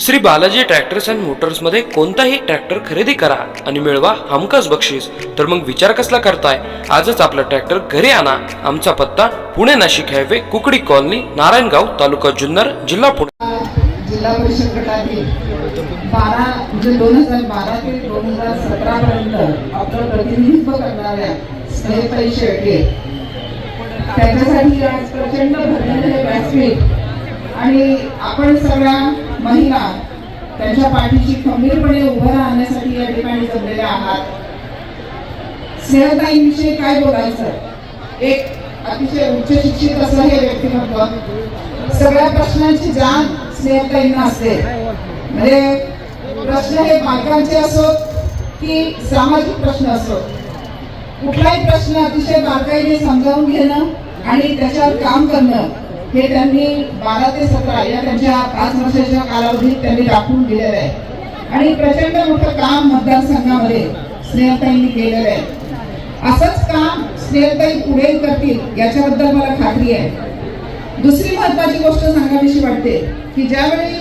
Shri Balaji tractors and मोटर्समध्ये कोणताही tractor खरेदी करा आणि मिळवा हमखास बक्षीस. तर मग विचार कसला करताय? आजच आपला ट्रॅक्टर घरी आणा. आमचा पत्ता पुणे नाशिक हायवे कुकडी कॉलनी नारायणगाव तालुका जुन्नर जिल्हा पुणे. जिल्हा परिषद गटातील बारा म्हणजे दोन हजार बारा ते दोन हजार सतरा पर्यंत आपलं प्रतिनिधित्व करणाऱ्या स्नेहताई शेळके त्यांच्यासाठी आज प्रचंड भरलेलं व्यासपीठ आणि आपण सगळ्या महिला त्यांच्या पाठीशी खंबीरपणे उभं राहण्यासाठी या ठिकाणी जमलेल्या आहात. स्नेहताईंविषयी काय बोलायचं? एक अतिशय उच्च शिक्षित असं हे व्यक्तिमत्व. सगळ्या प्रश्नांची जाण स्नेहताईंना असते. म्हणजे प्रश्न हे बालकांचे असोत की सामाजिक प्रश्न असोत? कुठलाही प्रश्न अतिशय बारकाईने समजावून घेणं आणि त्याच्यावर काम करणं हे त्यांनी बारा ते सतरा या त्यांच्या पाच वर्षाच्या कालावधीत त्यांनी दाखवून दिलेलं आहे. आणि प्रचंड मोठं काम मतदारसंघामध्ये स्नेहताईंनी केलेलं आहे. असंच काम स्नेहताई पुढे करतील याच्याबद्दल मला खात्री आहे. दुसरी महत्वाची गोष्ट सांगावीशी वाटते की ज्यावेळी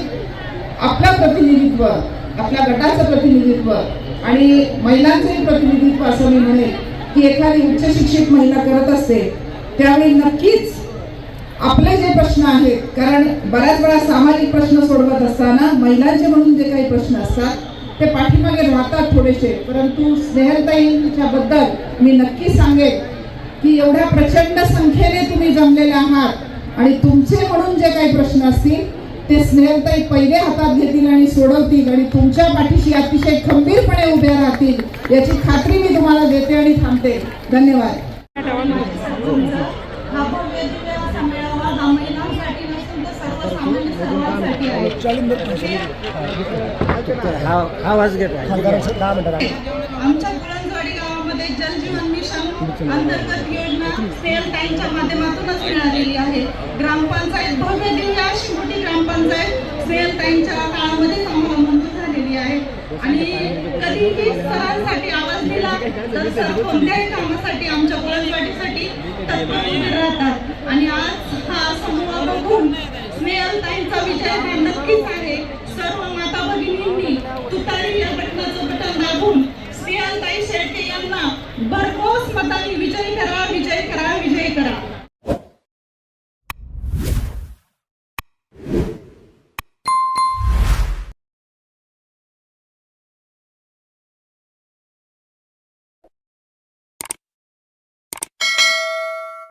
आपलं प्रतिनिधित्व आपल्या गटाचं प्रतिनिधित्व आणि महिलांचंही प्रतिनिधित्व असं मी म्हणेल की एखादी उच्च शिक्षित महिला करत असते त्यावेळी नक्कीच आपले जे प्रश्न आहेत कारण बऱ्याच वेळा सामाजिक प्रश्न सोडवत असताना महिलांचे म्हणून जे काही प्रश्न असतात ते पाठीमागे राहतात थोडेसे. परंतु स्नेहलताईंच्या बद्दल मी नक्की सांगेन की एवढ्या प्रचंड संख्येने तुम्ही जमलेले आहात आणि तुमचे म्हणून जे काही प्रश्न असतील ते स्नेहलताई पहिले हातात घेतील आणि सोडवतील आणि तुमच्या पाठीशी अतिशय खंबीरपणे उभ्या राहतील याची खात्री मी तुम्हाला देते आणि थांबते. धन्यवाद हा भव्य दिव्य असा मेळावा हा महिलांसाठी नसून तर सर्वसामान्य सर्वांसाठी आहे हा आवाज घेत आहे आमच्या कुळंजवाडी गावामध्ये जलजीवन मिशन अंतर्गत योजना सेल टाईमच्या माध्यमातूनच मिळालेली आहे. ग्रामपंचायत भव्य दिव्य अशी मोठी ग्रामपंचायत सेल टाईमच्या काळामध्ये मंजूर झालेली आहे. आणि कधीही सरांसाठी आवाज दिला तर सर कोणत्याही कामासाठी मेयरताईंचा विजय हा नक्कीच आहे. सर्व माता भगिनींनी तुतारी या बटनाचं बटन दाबून स्नेहलताई शेळके यांना भरघोस मतांनी विजय करा विजय करा विजय करा.